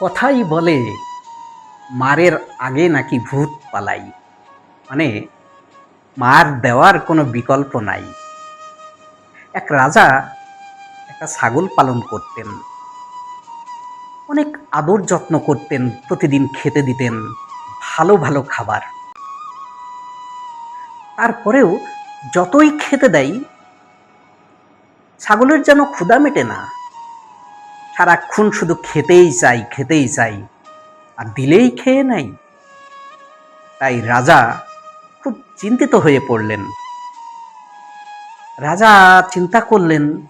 কথাই বলে, মারের আগে নাকি ভূত পালাই। মানে মার দেওয়ার কোনো বিকল্প নাই। এক রাজা একটা ছাগল পালন করতেন। অনেক আদর যত্ন করতেন, প্রতিদিন খেতে দিতেন, ভালো ভালো খাবার। তারপরেও যতই খেতে দেয়, ছাগলের যেন ক্ষুধা মেটে না। সারাক্ষণ শুধু খেতেই চাই খেতেই চাই। আর দিলেই খেয়ে নাই। তাই রাজা খুব চিন্তিত হয়ে পড়লেন। রাজা চিন্তা করলেন,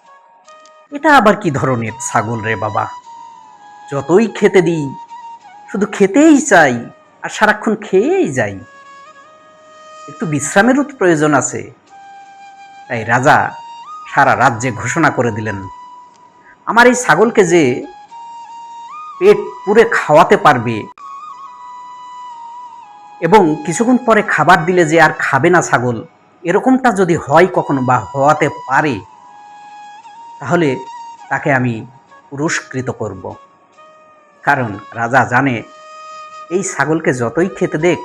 এটা আবার কি ধরনের ছাগল রে বাবা? যতই খেতে দিই, শুধু খেতেই চাই আর সারাক্ষণ খেয়েই যাই। একটু বিশ্রামেরও প্রয়োজন আছে। তাই রাজা সারা রাজ্যে ঘোষণা করে দিলেন আমার এই ছাগলকে যে পেট পুরে খাওয়াতে পারবে এবং কিছুক্ষণ পরে খাবার দিলে যে আর খাবে না ছাগল, এরকমটা যদি হয় কখনো বা হওয়াতে পারে, তাহলে তাকে আমি পুরস্কৃত করব। কারণ রাজা জানে এই ছাগলকে যতই খেতে দেখ,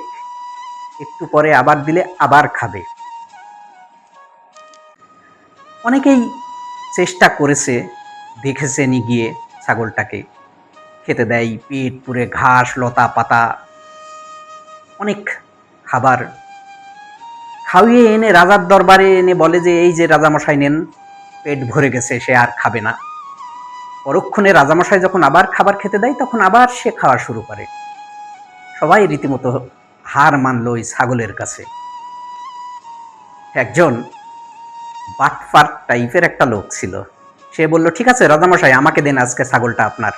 একটু পরে আবার দিলে আবার খাবে। অনেকেই চেষ্টা করেছে দেখেছে নি গিয়ে ছাগলটাকে। খেতে দেয় পেট পুরে ঘাস, লতা পাতা। অনেক খাবার। খাওয়িয়ে এনে রাজার দরবারে এনে বলে যে, এই যে রাজামশাই নেন, পেট ভরে গেছে, সে আর খাবে না। পরক্ষণে রাজামশাই যখন আবার খাবার খেতে দেয়, তখন আবার সে খাওয়া শুরু করে। সবাই রীতিমতো হার মানল ওই ছাগলের কাছে। একজন বাটফার টাইপের একটা লোক ছিল। সে বলল, ঠিক আছে রাজামশাই, আমাকে দেন আজকে ছাগলটা আপনার।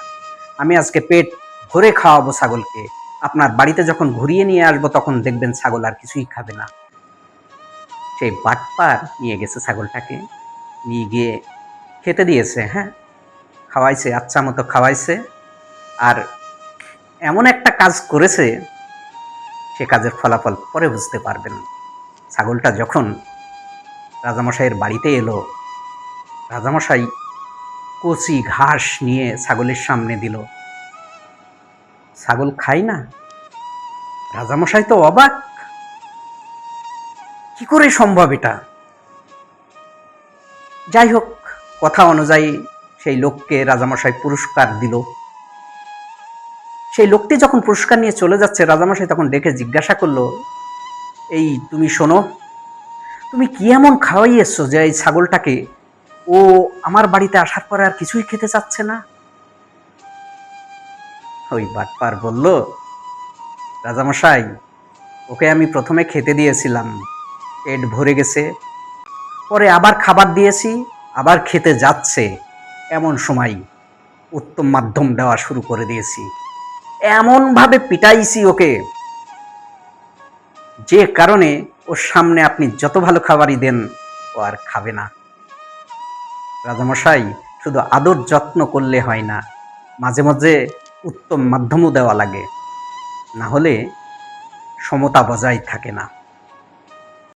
আমি আজকে পেট ভরে খাওয়াবো ছাগলকে। আপনার বাড়িতে যখন ঘুরিয়ে নিয়ে আসব, তখন দেখবেন ছাগল আর কিছুই খাবে না। সেই বাটপার নিয়ে গেছে ছাগলটাকে, নিয়ে গিয়ে খেতে দিয়েছে হ্যাঁ? খাওয়াইছে আচ্ছা মতো খাওয়াইছে। আর এমন একটা কাজ করেছে, সে কাজের ফলাফল পরে বুঝতে পারবেন। ছাগলটা যখন রাজামশাইয়ের বাড়িতে এলো, রাজামশাই কচি ঘাস নিয়ে ছাগলের সামনে দিল। ছাগল খায় না? রাজামশাই তো অবাক। কি করে সম্ভব এটা? যাই হোক, কথা অনুযায়ী সেই লোককে রাজামশাই পুরস্কার দিল। সেই লোকটি যখন পুরস্কার নিয়ে চলে যাচ্ছে, রাজামশাই তখন ডেকে জিজ্ঞাসা করল, এই তুমি শোনো, তুমি কি এমন খাওয়াইয়েছো যে এই ছাগলটাকে ও আমার বাড়িতে আসার পরে আর কিছুই খেতে চাচ্ছে না? ওই বাটপার বলল, রাজামশাই, ওকে আমি প্রথমে খেতে দিয়েছিলাম। পেট ভরে গেছে। পরে আবার খাবার দিয়েছি, আবার খেতে যাচ্ছে। এমন সময় উত্তম মাধ্যম দেওয়া শুরু করে দিয়েছি। এমনভাবে পিটাইছি ওকে। যে কারণে ওর সামনে আপনি যত ভালো খাবারই দেন, ও আর খাবে না। রাজামশাই, শুধু আদর যত্ন করলে হয় না, মাঝে মাঝে উত্তম মাধ্যমও দেওয়া লাগে। না হলে সমতা বজায় থাকে না।